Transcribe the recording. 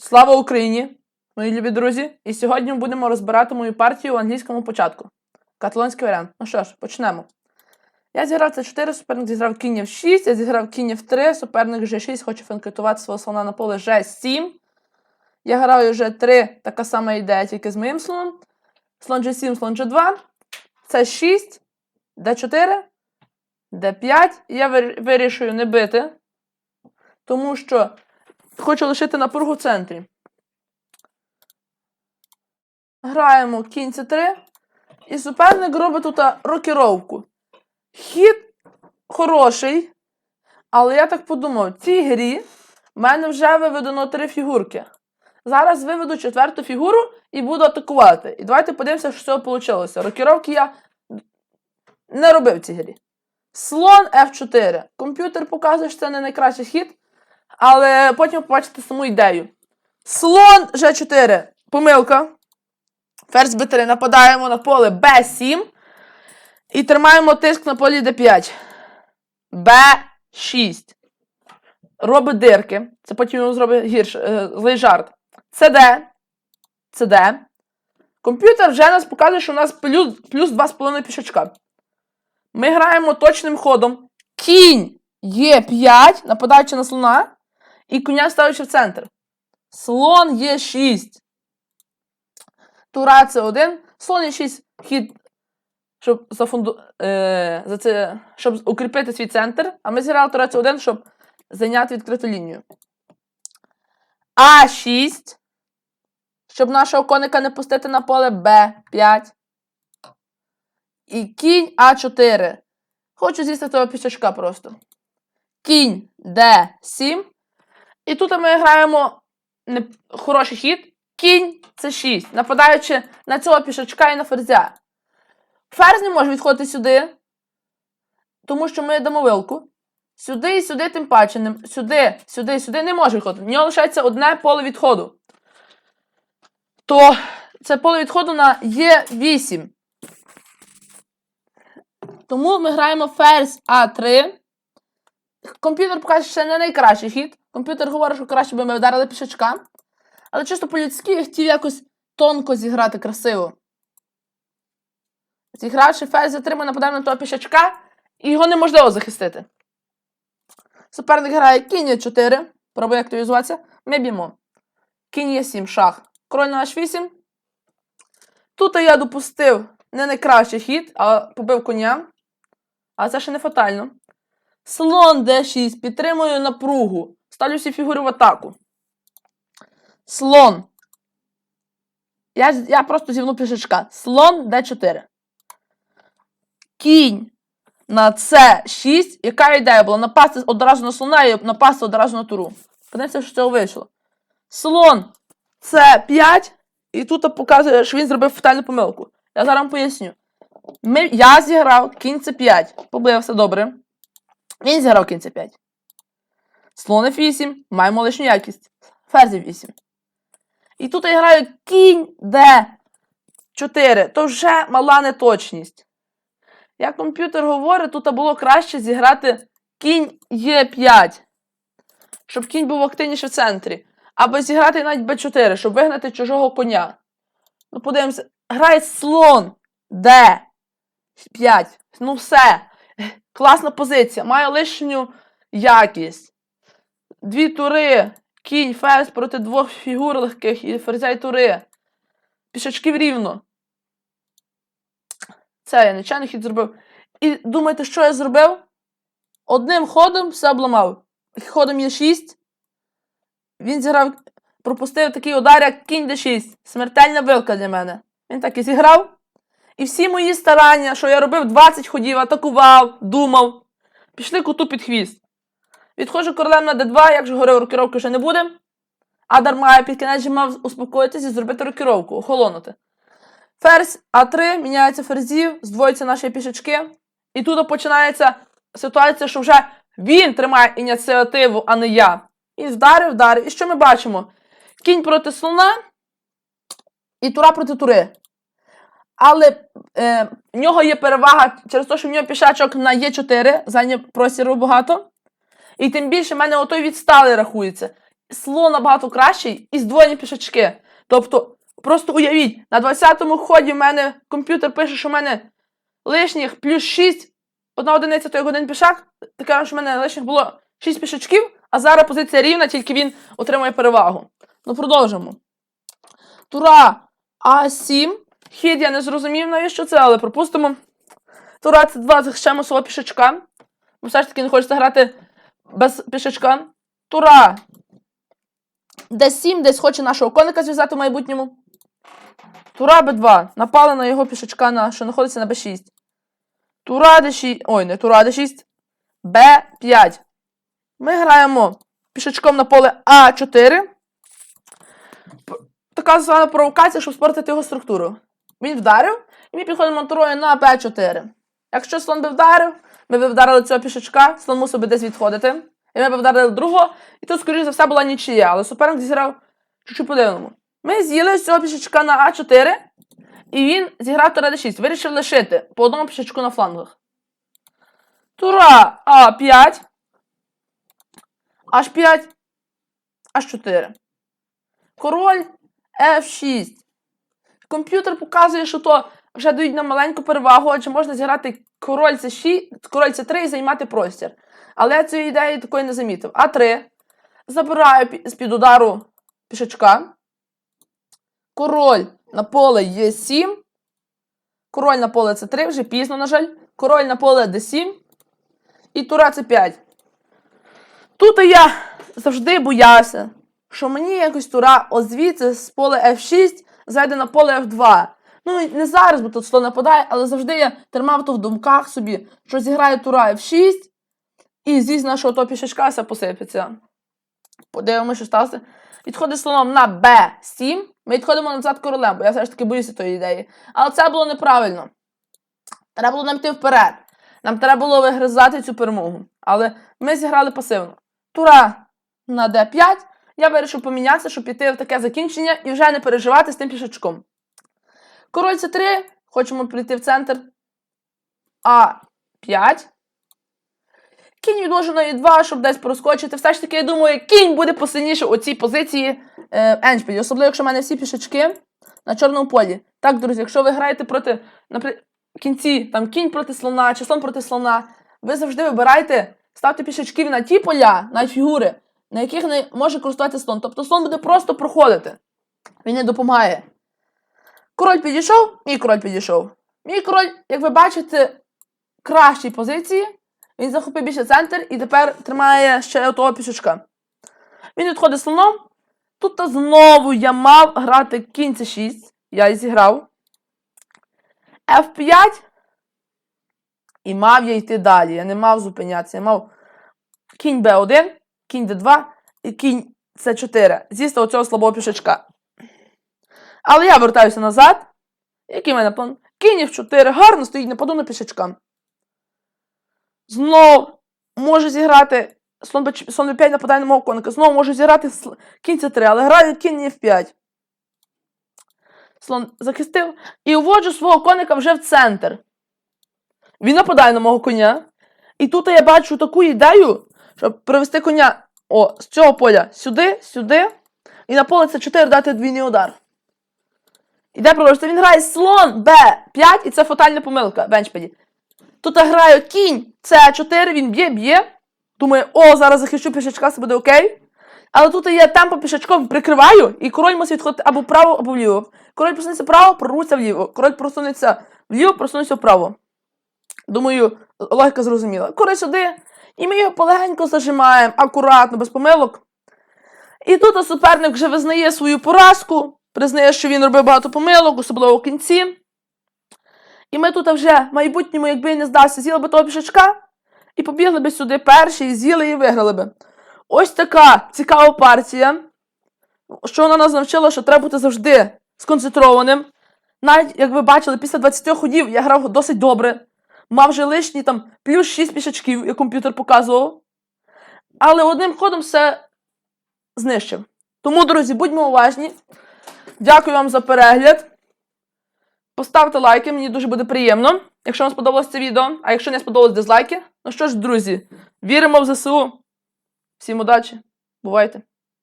Слава Україні, мої любі друзі! І сьогодні ми будемо розбирати мою партію у англійському початку. Каталонський варіант. Ну що ж, почнемо. Я зіграв це 4, суперник зіграв кінь в 6, я зіграв кінь в 3, суперник G6, хоче фанкетувати свого слона на поле G7. Я граю вже 3, така сама ідея, тільки з моїм слоном. Слон G7, слон G2. Це 6, D4, D5. І я вирішую не бити, тому що хочу лишити напругу в центрі. Граємо кінь c3. І суперник робить тут рокіровку. Хід хороший. Але я так подумав, в цій грі в мене вже виведено три фігурки. Зараз виведу четверту фігуру і буду атакувати. І давайте подивимося, що з цього вийшло. Рокіровки я не робив в цій грі. Слон F4. Комп'ютер показує, що це не найкращий хід, але потім побачите саму ідею. Слон G4. Помилка. Ферзь b3. Нападаємо на поле B7. І тримаємо тиск на полі D5. B6. Робить дирки. Це потім йому зробить гірше, злий жарт. CD. CD. Комп'ютер вже нас показує, що у нас плюс, плюс 2,5 пішачка. Ми граємо точним ходом. Кінь Е5, нападаючи на слона, і коня ставячи в центр. Слон Е6. Тура це 1 слон Е6 хід, щоб, зафунду, е, за це, щоб укріпити свій центр. А ми зіграли тура це 1 щоб зайняти відкриту лінію. А6. Щоб нашого коника не пустити на поле Б5. І кінь А4. Хочу з'їсти того пішачка просто. Кінь Д7. І тут ми граємо не... хороший хід. Кінь С6. Нападаючи на цього пішачка і на ферзя. Ферзь не може відходити сюди. Тому що ми дамо вилку. Сюди і сюди, тим паче. Сюди, сюди сюди не може відходити. В нього лишається одне поле відходу. То це поле відходу на Е8. Тому ми граємо ферзь А3. Комп'ютер покаже, що це не найкращий хід. Комп'ютер говорить, що краще би ми вдарили пішачка. Але чисто по-людськи я хотів якось тонко зіграти красиво. Зігравши ферзь А3, ми нападаємо на того пішачка, і його неможливо захистити. Суперник грає кінь Е4. Пробує активізуватися. Ми б'ємо. Кінь Е7, шах. Король на H8. Тут я допустив не найкращий хід, а побив коня. А це ще не фатально. Слон d6. Підтримую напругу. Ставлю всі фігури в атаку. Слон. Я, я просто зівну пішечка. Слон d4. Кінь на c6. Яка ідея була? Напасти одразу на слона і напасти одразу на туру. Подивіться, що з цього вийшло. Слон c5. І тут показує, що він зробив фатальну помилку. Я зараз вам поясню. Ми, я зіграв кінь c5. Побив все добре. Він зіграв кінь c5. Слон f8. Маємо лишню якість. Ферзь 8. І тут я граю кінь d4. То вже мала неточність. Як комп'ютер говорить, тут було краще зіграти кінь Е5. Щоб кінь був активніше в центрі. Або зіграти навіть b4, щоб вигнати чужого коня. Ну, подивимося. Грає слон d5. Ну все. Класна позиція. Має лишню якість. Дві тури. Кінь, ферзь проти двох фігур легких і ферзя і тури. Пішачків рівно. Це я нечайний хід зробив. І думаєте, що я зробив? Одним ходом все обламав. Ходом є 6. Він зіграв, пропустив такий удар, як кінь d6. Смертельна вилка для мене. Він так і зіграв. І всі мої старання, що я робив 20 ходів, атакував, думав, пішли коту під хвіст. Відходжу королем на d2, як же говорив, рокіровки вже не буде. А дарма я під кінець мав успокоїтися і зробити рокіровку, охолонути. Ферзь А3, міняється ферзів, здвоюються наші пішечки. І тут починається ситуація, що вже він тримає ініціативу, а не я. І вдарив, вдарив. І що ми бачимо? Кінь проти слона і тура проти тури. Але е, в нього є перевага через те, що в нього пішачок на Е4, зайняв простіру багато. І тим більше в мене отой відсталий рахується. слон набагато кращий і здвоєні пішачки. Тобто, просто уявіть, на 20-му ході в мене комп'ютер пише, що в мене лишніх плюс 6, одна одиниця, то як один пішак. Таке, що в мене лишніх було 6 пішачків, а зараз позиція рівна, тільки він отримує перевагу. Ну, продовжимо. Тура А7. Хід я не зрозумів, навіщо це, але пропустимо. Тура це 2 захищаємо свого пішачка. Бо все ж таки не хочеться грати без пішачка. Тура. Д7 десь хоче нашого коника зв'язати в майбутньому. Тура Б2. Напали на його пішачка, на, що знаходиться на Б6. Тура Д6. Ой, не Тура Д6. Б5. Ми граємо пішачком на поле А4. Така звана провокація, щоб спортити його структуру. Він вдарив, і ми підходимо турою на Б4. Якщо слон би вдарив, ми б вдарили цього пішачка, слон мусив би десь відходити. І ми б вдарили другого, і тут, скоріш за все, була нічия, але суперник зіграв чуть-чуть по-дивному. Ми з'їли з цього пішачка на А4, і він зіграв тура Д6. Вирішив лишити по одному пішачку на флангах. Тура А5. H5. H4. Король F6. Комп'ютер показує, що то вже дають нам маленьку перевагу, адже можна зіграти король С6, король С3 і займати простір. Але я цієї ідеї такої не замітив. А3. Забираю з-під удару пішачка. Король на поле Е7. Король на поле С3, вже пізно, на жаль. Король на поле Д7. І тура С5. Тут я завжди боявся, що мені якось тура озвідси з поля F6 зайде на поле F2. Ну, і не зараз, бо тут слон нападає, але завжди я тримав то в думках собі, що зіграє тура F6, і зі нашого то пішачка посипеться. Подивимося, що сталося. Відходить слоном на B7. Ми відходимо назад королем, бо я все ж таки боюся тої ідеї. Але це було неправильно. Треба було нам йти вперед. Нам треба було вигризати цю перемогу. Але ми зіграли пасивно. Тура на D5. Я вирішив помінятися, щоб піти в таке закінчення і вже не переживати з тим пішачком. Король С3. Хочемо прийти в центр. А5. Кінь відложу на Е2, щоб десь проскочити. Все ж таки, я думаю, кінь буде посильніше у цій позиції е, Еншпілі. Особливо, якщо в мене всі пішачки на чорному полі. Так, друзі, якщо ви граєте проти, наприклад, кінці, там кінь проти слона чи слон проти слона, ви завжди вибирайте, ставте пішачків на ті поля, на фігури, на яких не може користуватися слон. Тобто слон буде просто проходити. Він не допомагає. Король підійшов, мій король підійшов. Мій король, як ви бачите, в кращій позиції. Він захопив більше центр і тепер тримає ще того пішачка. Він відходить слоном. Тут та знову я мав грати кінь c 6. Я і зіграв. F5. І мав я йти далі. Я не мав зупинятися. Я мав кінь B1, кінь D2 і кінь C4. З'їсти оцього слабого пішачка. Але я вертаюся назад. Який в мене план? Кінь F4 гарно стоїть, нападу на пішачка. Знов може зіграти слон слон Б5 нападає на мого коника. Знову може зіграти кінь С3, але граю кінь F5. Слон захистив. І уводжу свого коника вже в центр. Він нападає на мого коня. І тут я бачу таку ідею, щоб привести коня о, з цього поля сюди, сюди. І на поле С4 дати двійний удар. Іде продовжити. Він грає слон Б5, і це фатальна помилка в еншпеді. Тут граю кінь С4, він б'є, б'є. Думаю, о, зараз захищу пішачка, все буде окей. Але тут я темпо пішачком прикриваю, і король мусить відходити або вправо, або вліво. Король просунеться вправо, прорвуться вліво. Король просунеться вліво, просунеться вправо. Думаю, логіка зрозуміла. Король сюди, і ми його полегенько зажимаємо, акуратно, без помилок. І тут суперник вже визнає свою поразку, признає, що він робив багато помилок, особливо в кінці. І ми тут вже в майбутньому, якби не здався, з'їли би того пішачка і побігли би сюди перші, і з'їли і виграли би. Ось така цікава партія. Що вона нас навчила, що треба бути завжди сконцентрованим. Навіть, як ви бачили, після 20 ходів я грав досить добре. Мав вже лишні там плюс 6 пішачків, як комп'ютер показував. Але одним ходом все знищив. Тому, друзі, будьмо уважні. Дякую вам за перегляд. Поставте лайки, мені дуже буде приємно, якщо вам сподобалось це відео. А якщо не сподобалось, дизлайки. Ну що ж, друзі, віримо в ЗСУ. Всім удачі. Бувайте!